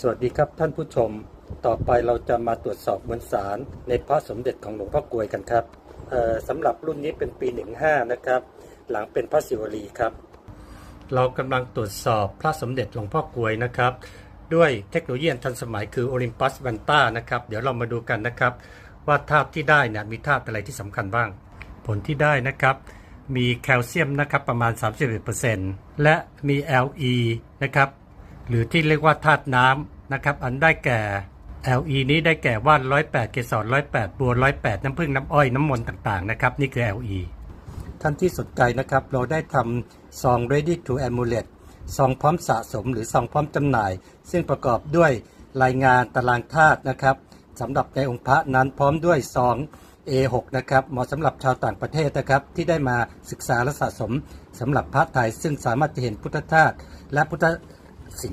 สวัสดีครับท่านผู้ชม ต่อไปเราจะมาตรวจสอบมวลสาร ในพระสมเด็จของหลวงพ่อกลวยกันครับสำหรับรุ่นนี้เป็นปี 15 นะครับ หลังเป็นพระศิวลีครับ เรากำลังตรวจสอบพระสมเด็จหลวงพ่อกลวยนะครับ ด้วยเทคโนโลยีทันสมัยคือ Olympus Vanta นะครับ เดี๋ยวเรามาดูกันนะครับ ว่าธาตุที่ได้เนี่ยมีธาตุอะไรที่สำคัญบ้าง ผลที่ได้นะครับมีแคลเซียมนะครับประมาณ 31%และมี Le นะครับ หรือที่เรียกว่าธาตุน้ำนะครับอันได้แก่ Le นี้ได้แก่ว่าน108เกสร108บัว108น้ำผึ้งน้ำอ้อยน้ำมนต์ต่างๆนะครับนี่คือ Le ท่านที่สนใจนะครับเราได้ทำซอง ready to amulet ซองพร้อมสะสมหรือซองพร้อมจำหน่าย ซึ่งประกอบด้วยรายงานตารางธาตุนะครับสำหรับในองค์พระนั้นพร้อมด้วยซอง A6 นะครับเหมาะสำหรับชาวต่างประเทศนะครับ ที่ได้มาศึกษาและสะสมสำหรับพระไทยซึ่งสามารถจะเห็นพุทธทาสและพุทธ